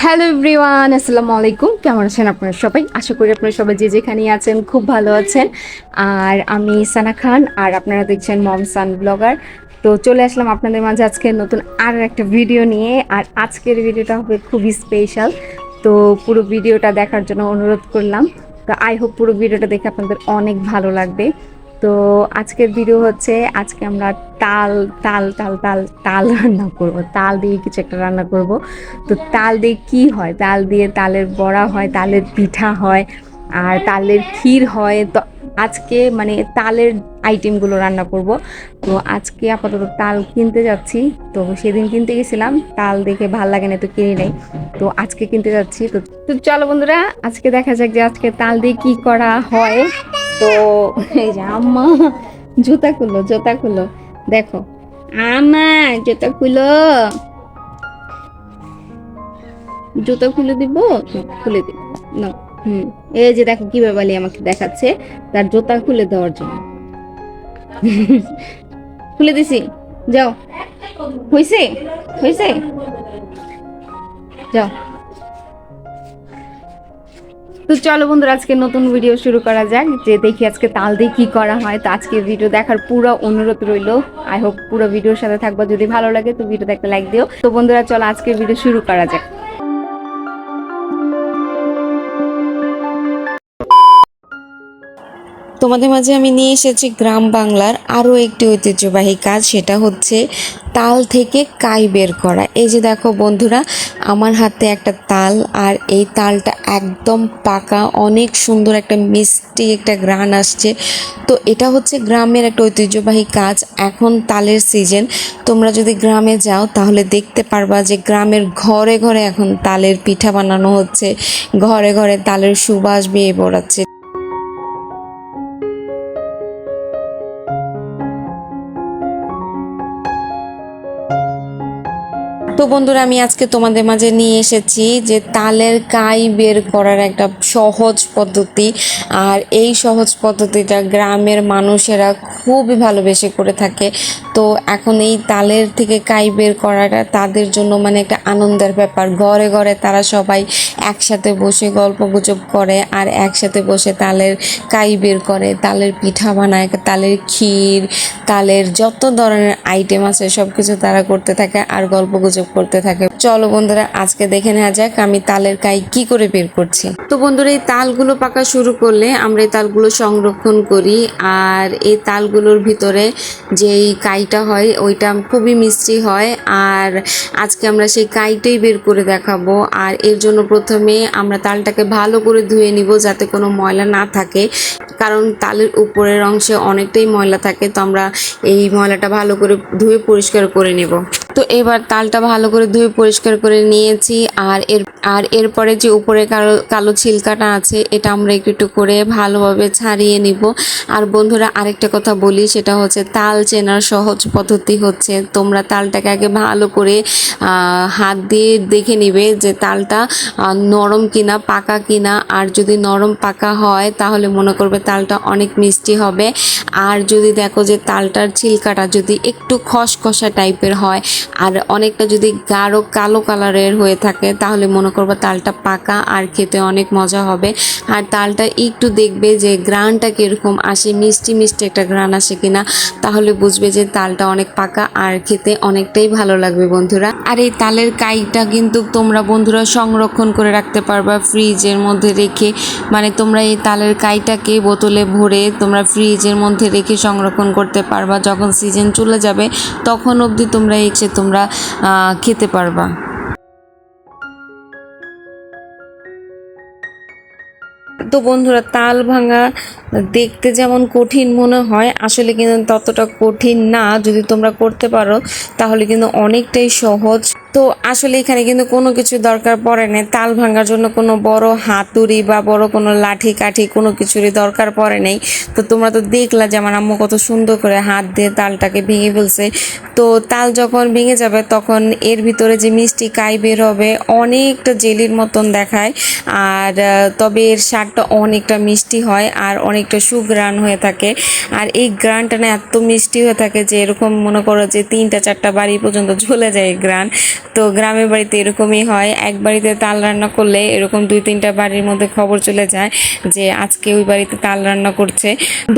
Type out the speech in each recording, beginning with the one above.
Hello everyone, আসসালামু আলাইকুম। কেমন আছেন আপনারা সবাই? আশা করি আপনারা সবাই যে যেখানে আছেন খুব ভালো আছেন। আর আমি সানা খান, আর আপনারা দেখছেন মম সান ব্লগার। তো চলে আসলাম আপনাদের মাঝে আজকে নতুন আর একটা ভিডিও নিয়ে। আর আজকের ভিডিওটা হবে খুবই স্পেশাল তো পুরো ভিডিওটা দেখার জন্য অনুরোধ করলাম। তো আই হোপ পুরো ভিডিওটা দেখে আপনাদের অনেক ভালো লাগবে। তো আজকের ভিডিও হচ্ছে, আজকে আমরা তাল তাল তাল তাল তাল রান্না করব। তাল দিয়ে কিছু একটা রান্না করব। তো তাল দিয়ে কি হয়? তাল দিয়ে তালের বড়া হয়, তালের পিঠা হয়, আর তালের ক্ষীর হয়। তো আজকে মানে তালের আইটেমগুলো রান্না করব। তো আজকে আপাতত তাল কিনতে যাচ্ছি। তো সেদিন কিনতে গেছিলাম। তাল দেখে ভালো লাগে না, তো কিনি নাই। তো আজকে কিনতে যাচ্ছি। তো চলো বন্ধুরা, আজকে দেখা যাক যে আজকে তাল দিয়ে কি করা হয়। তো এই যে আম্মা, জুতা খুলো জুতা খুলো। দেখো আমা জুতা খুলো। জুতা খুলে দিব খুলে দিব। না হুম, এই যে দেখো কীভাবে বালি আমাকে দেখাচ্ছে, তার জুতা খুলে দেওয়ার জন্য। খুলে দিছি, যাও। হইছে? হইছে? যাও। তো চলো বন্ধুরা, আজকে নতুন ভিডিও শুরু করা যাক। যে দেখি আজকে তাল দিয়ে কি করা হয়, তো আজকে ভিডিও দেখার পুরো অনুরোধ রইল। আই হোপ পুরো ভিডিওর সাথে থাকবা। যদি ভালো লাগে, তো ভিডিওতে একটা লাইক দিও। তো বন্ধুরা, চলো আজকে ভিডিও শুরু করা যাক। তোমাদের মাঝে আমি নিয়ে এসেছি গ্রাম বাংলার আরও একটি ঐতিহ্যবাহী কাজ, সেটা হচ্ছে তাল থেকে কাই বের করা। এই যে দেখো বন্ধুরা, আমার হাতে একটা তাল আর এই তালটা একদম পাকা, অনেক সুন্দর একটা মিষ্টি একটা গ্রান আসছে। তো এটা হচ্ছে গ্রামের একটা ঐতিহ্যবাহী কাজ। এখন তালের সিজন তোমরা যদি গ্রামে যাও, তাহলে দেখতে পারবা যে গ্রামের ঘরে ঘরে এখন তালের পিঠা বানানো হচ্ছে। ঘরে ঘরে তালের সুবাস বেয়ে বেড়াচ্ছে। বন্ধুরা, আমি আজকে তোমাদের মাঝে নিয়ে এসেছি যে তালের কাই বের করার একটা সহজ পদ্ধতি। আর এই সহজ পদ্ধতিটা গ্রামের মানুষেরা খুবই ভালোবেসে করে থাকে। তো এখন এই তালের থেকে কাই বের করাটা তাদের জন্য মানে একটা আনন্দের ব্যাপার। ঘরে ঘরে তারা সবাই একসাথে বসে গল্প গুজব করে আর একসাথে বসে তালের কাই বের করে, তালের পিঠা বানায় তালের ক্ষীর, তালের যত ধরনের আইটেম আছে সব কিছু তারা করতে থাকে আর গল্প গুজব করতে থাকে। চলো বন্ধুরা, আজকে দেখে নেওয়া যাক আমি তালের কাই কি করে বের করছি। তো বন্ধুরা, এই তালগুলো পাকা শুরু করলে আমরা এই তালগুলো সংরক্ষণ করি আর এই তালগুলোর ভিতরে যেই কাইটা হয়, ওইটা খুবই মিষ্টি হয় আর আজকে আমরা সেই কাইটাই বের করে দেখাবো আর এর জন্য প্রথমে আমরা তালটাকে ভালো করে ধুয়ে নিব যাতে কোনো ময়লা না থাকে। কারণ তালের উপরের অংশে অনেকটাই ময়লা থাকে, তো আমরা এই ময়লাটা ভালো করে ধুয়ে পরিষ্কার করে নেব। তো এবার তালটা ভালো করে ধুয়ে পরিষ্কার করে নিয়েছি, আর এর আর এরপরে যে উপরে কালো কালো ছিলকাটা আছে, এটা আমরা একটু একটু করে ভালোভাবে ছাড়িয়ে নিব। আর বন্ধুরা, আরেকটা কথা বলি, সেটা হচ্ছে তাল চেনার সহজ পদ্ধতি হচ্ছে। তোমরা তালটাকে আগে ভালো করে হাত দিয়ে দেখে নিবে যে তালটা নরম কিনা, পাকা কিনা। আর যদি নরম পাকা হয়, তাহলে মনে করবে তালটা অনেক মিষ্টি হবে। আর যদি দেখো যে তালটার ছিলকাটা যদি একটু খসখসা টাইপের হয়, আর অনেকটা যদি গাঢ় কালো কালারের হয়ে থাকে, তাহলে মনে করব, তালটা পাকা আর খেতে অনেক মজা হবে। আর তালটা একটু দেখবে যে গ্রানটা কীরকম, আসে মিষ্টি মিষ্টি একটা গ্রান আসে কিনা, তাহলে বুঝবে যে তালটা অনেক পাকা আর খেতে অনেকটাই ভালো লাগবে বন্ধুরা। আর এই তালের কাইটা কিন্তু তোমরা বন্ধুরা সংরক্ষণ করে রাখতে পারবা ফ্রিজের মধ্যে রেখে। মানে তোমরা এই তালের কাইটাকে বোতলে ভরে তোমরা ফ্রিজের মধ্যে রেখে সংরক্ষণ করতে পারবা। যখন সিজন চলে যাবে, তখন অবধি তোমরা এসে তোমরা খেতে পারবা। তো বন্ধুরা, তাল ভাঙা দেখতে যেমন কঠিন মনে হয়, আসলে কিন্তু ততটা কঠিন না। যদি তোমরা করতে পারো, তাহলে কিন্তু অনেকটাই সহজ। তো আসলে এখানে কিন্তু কোনো কিছু দরকার পড়ে না তাল ভাঙার জন্য কোনো বড় হাতুড়ি বা বড় কোনো লাঠি কাঠি কোনো কিছুরই দরকার পড়ে নেই। তো তোমরা তো দেখলা যে আমার আম্মু কত সুন্দর করে হাত দিয়ে তালটাকে ভেঙে ফেলছে। তো তাল যখন ভেঙে যাবে তখন এর ভিতরে যে মিষ্টি কাই বের হবে অনেকটা জেলির মতন দেখায়। আর তবে এর স্বাদটা অনেকটা মিষ্টি হয় আর অনেকটা সুগ্রান হয়ে থাকে। আর এই গ্রানটা না এত মিষ্টি হয়ে থাকে যে এরকম মনে করো যে তিনটা চারটা বাড়ি পর্যন্ত চলে যায় গ্রান তো গ্রামের বাড়িতে এরকমই হয়। এক বাড়িতে তাল রান্না করলে এরকম দুই তিনটা বাড়ির মধ্যে খবর চলে যায় যে আজকে ওই বাড়িতে তাল রান্না করছে।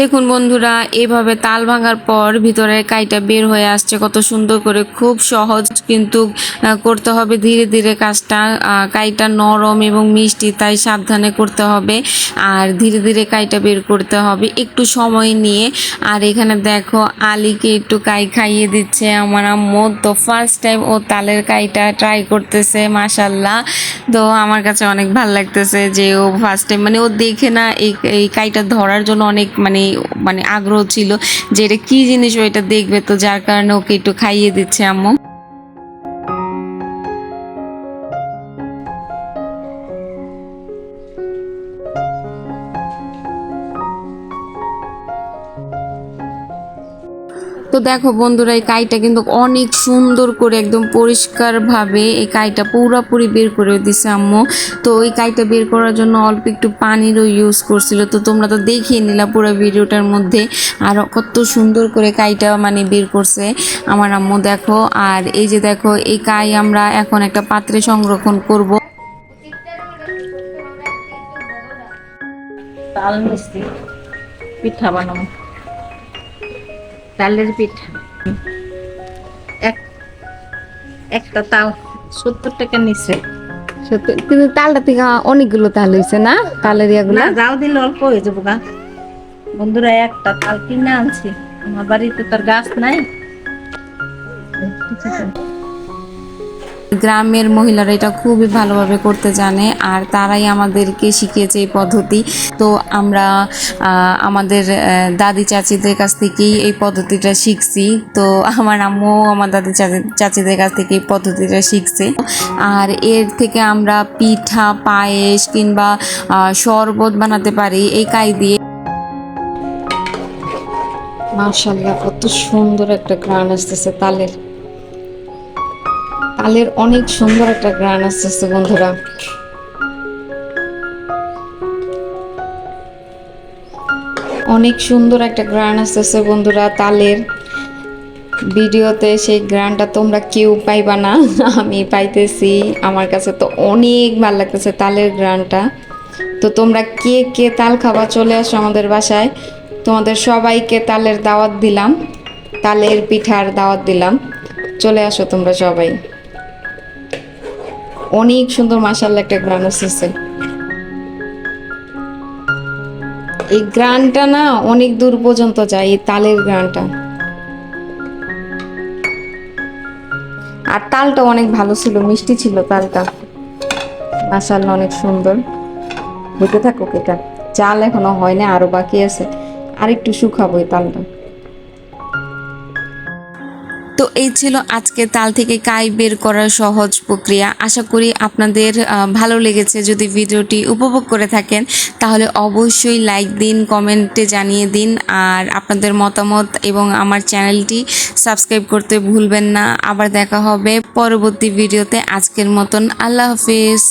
দেখুন বন্ধুরা, এভাবে তাল ভাঙার পর ভিতরে কাইটা বের হয়ে আসছে। কত সুন্দর করে, খুব সহজ কিন্তু করতে হবে ধীরে ধীরে কাজটা। কাইটা নরম এবং মিষ্টি, তাই সাবধানে করতে হবে। আর ধীরে ধীরে কাইটা বের করতে হবে একটু সময় নিয়ে। আর এখানে দেখো, আলীকে একটু কাই খাইয়ে দিচ্ছে আমার আম্মু। তো ফার্স্ট টাইম ও তালের কাইটা ট্রাই করতেছে মাসাল্লাহ তো আমার কাছে অনেক ভালো লাগতেছে যে ও ফার্স্ট টাইম মানে ও দেখে না এই এই কাইটা ধরার জন্য অনেক মানে মানে আগ্রহ ছিল যে এটা কী জিনিস ও এটা দেখবে। তো যার কারণে ওকে একটু খাইয়ে দিচ্ছে আম্মু। তো দেখো বন্ধুরা, এই কাইটা কিন্তু অনেক সুন্দর করে একদম পরিষ্কারভাবে এই কাইটা পুরোপুরি বের করে দিছে আম্মু। তো ওই কাইটা বের করার জন্য অল্প একটু পানিরও ইউজ করছিল। তো তোমরা তো দেখিয়ে নিলা পুরো ভিডিওটার মধ্যে আর কত সুন্দর করে কাইটা মানে বের করছে আমার আম্মু, দেখো। আর এই যে দেখো, এই কাই আমরা এখন একটা পাত্রে সংরক্ষণ করব। পিঠা বানাবো। তালের পিঠা। এক একটা তাল সত্তর টাকা। নিচ্ছে কিন্তু তালটা থেকে অনেকগুলো তাল হয়েছে না? তালের ইয়াগুলো? যাও দিলে অল্প হয়ে যাব গা। বন্ধুরা একটা তাল কিনে আনছি। আমার বাড়িতে তোর গাছ নাই। গ্রামের মহিলারা এটা খুবই ভালোভাবে করতে জানে আর তারাই আমাদেরকে শিখিয়েছে এই পদ্ধতি। তো আমরা আমাদের দাদি চাচিদের কাছ থেকেই এই পদ্ধতিটা শিখছি। তো আমার আম্মু আমার দাদি চাচি- চাচিদের কাছ থেকে এই পদ্ধতিটা শিখছে। আর এর থেকে আমরা পিঠা, পায়েস কিংবা শরবত বানাতে পারি এই কাই দিয়ে। মাশাল্লাহ কত সুন্দর একটা গ্রান আসতেছে তালের। তালের অনেক সুন্দর একটা গ্রান আসতেছে বন্ধুরা। অনেক সুন্দর একটা গ্রান আসতেছে বন্ধুরা, তালের। ভিডিওতে সেই গ্রানটা তোমরা কেউ পাইবা না, আমি পাইতেছি। আমার কাছে তো অনেক ভালো লাগতেছে তালের গ্রানটা তো তোমরা কে কে তাল খাবা চলে আসো আমাদের বাসায়। তোমাদের সবাইকে তালের দাওয়াত দিলাম, তালের পিঠার দাওয়াত দিলাম। চলে আসো তোমরা সবাই। অনেক সুন্দর মাসাল্লা একটা গ্রান আসতেছে এই গ্রানটা না অনেক দূর পর্যন্ত যায়, এই তালের গ্রানটা। আর তালটা অনেক ভালো ছিল, মিষ্টি ছিল তালটা। মাসাল্লাহ অনেক সুন্দর। হইতে থাকুক এটা। চাল এখনও হয় না, আরও বাকি আছে। আর একটু শুকাবো এই তালটা। তো এই ছিল আজকে তাল থেকে কাই বের করার সহজ প্রক্রিয়া। আশা করি আপনাদের ভালো লেগেছে। যদি ভিডিওটি উপভোগ করে থাকেন, তাহলে অবশ্যই লাইক দিন, কমেন্টে জানিয়ে দিন। আর আপনাদের মতামত এবং আমার চ্যানেলটি সাবস্ক্রাইব করতে ভুলবেন না। আবার দেখা হবে পরবর্তী ভিডিওতে। আজকের মতন আল্লাহ হাফিজ।